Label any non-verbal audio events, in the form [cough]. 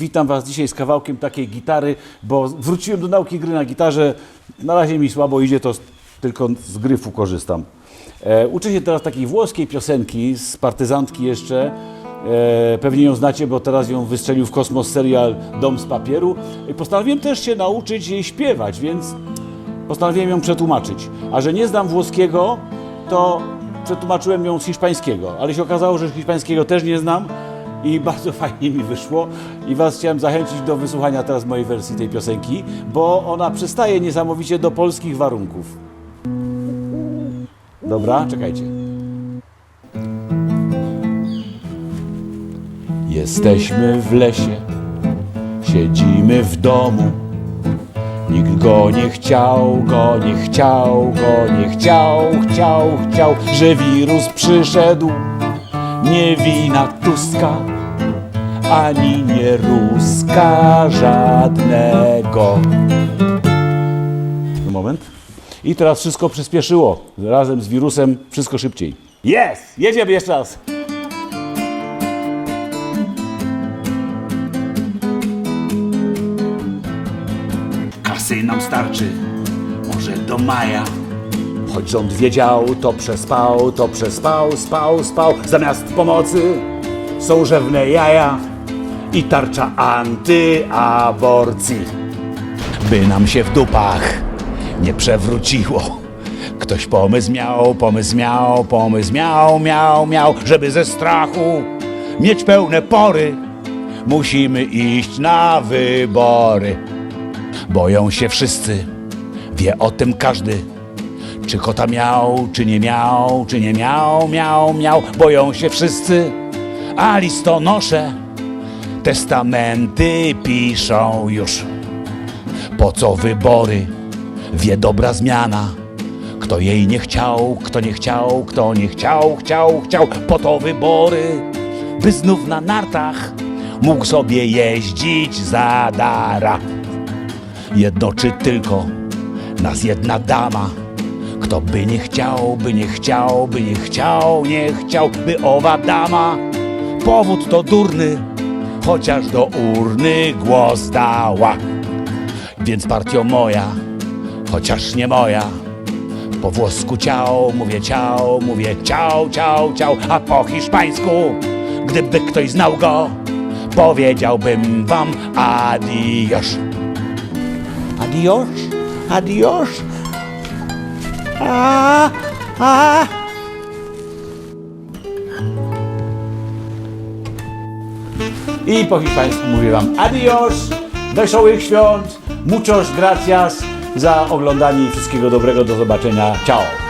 witam Was dzisiaj z kawałkiem takiej gitary, bo wróciłem do nauki gry na gitarze. Na razie mi słabo idzie, to tylko z gryfu korzystam. E, uczę się teraz takiej włoskiej piosenki z partyzantki jeszcze. E, pewnie ją znacie, bo teraz ją wystrzelił w kosmos serial Dom z papieru. I postanowiłem też się nauczyć jej śpiewać, więc postanowiłem ją przetłumaczyć. A że nie znam włoskiego, to przetłumaczyłem ją z hiszpańskiego, ale się okazało, że hiszpańskiego też nie znam i bardzo [laughs] fajnie mi wyszło i Was chciałem zachęcić do wysłuchania teraz mojej wersji tej piosenki, bo ona przystaje niesamowicie do polskich warunków. Dobra, czekajcie. Jesteśmy w lesie, siedzimy w domu. Nikt go nie chciał, go nie chciał, go nie chciał, chciał, chciał, że wirus przyszedł. Nie wina Tuska, ani nie Ruska żadnego. Moment. I teraz wszystko przyspieszyło. Razem z wirusem wszystko szybciej. Jest! Jedziemy jeszcze raz. Kasy nam starczy, może do maja. Choć rząd wiedział, to przespał, to przespał, spał, spał. Zamiast pomocy są rzewne jaja i tarcza antyaborcji. By nam się w dupach nie przewróciło. Ktoś pomysł miał, pomysł miał, pomysł miał, miał, miał, żeby ze strachu mieć pełne pory. Musimy iść na wybory. Boją się wszyscy, wie o tym każdy. Czy kota miał, czy nie miał, czy nie miał, miał, miał. Boją się wszyscy, a listonosze testamenty piszą już. Po co wybory? Wie dobra zmiana. Kto jej nie chciał, kto nie chciał, kto nie chciał, chciał, chciał. Po to wybory, by znów na nartach mógł sobie jeździć za dara. Jedno czy tylko nas jedna dama. Kto by nie chciał, by nie chciał, by nie chciał, nie chciał, by owa dama. Powód to durny, chociaż do urny głos dała. Więc partio moja, chociaż nie moja. Po włosku ciao, mówię ciao, mówię ciao, ciao, ciao, a po hiszpańsku, gdyby ktoś znał go, powiedziałbym wam adios. Adios, adios. A, a. I po hiszpańsku mówię wam adios, wesołych świąt, muchos gracias za oglądanie i wszystkiego dobrego, do zobaczenia, ciao.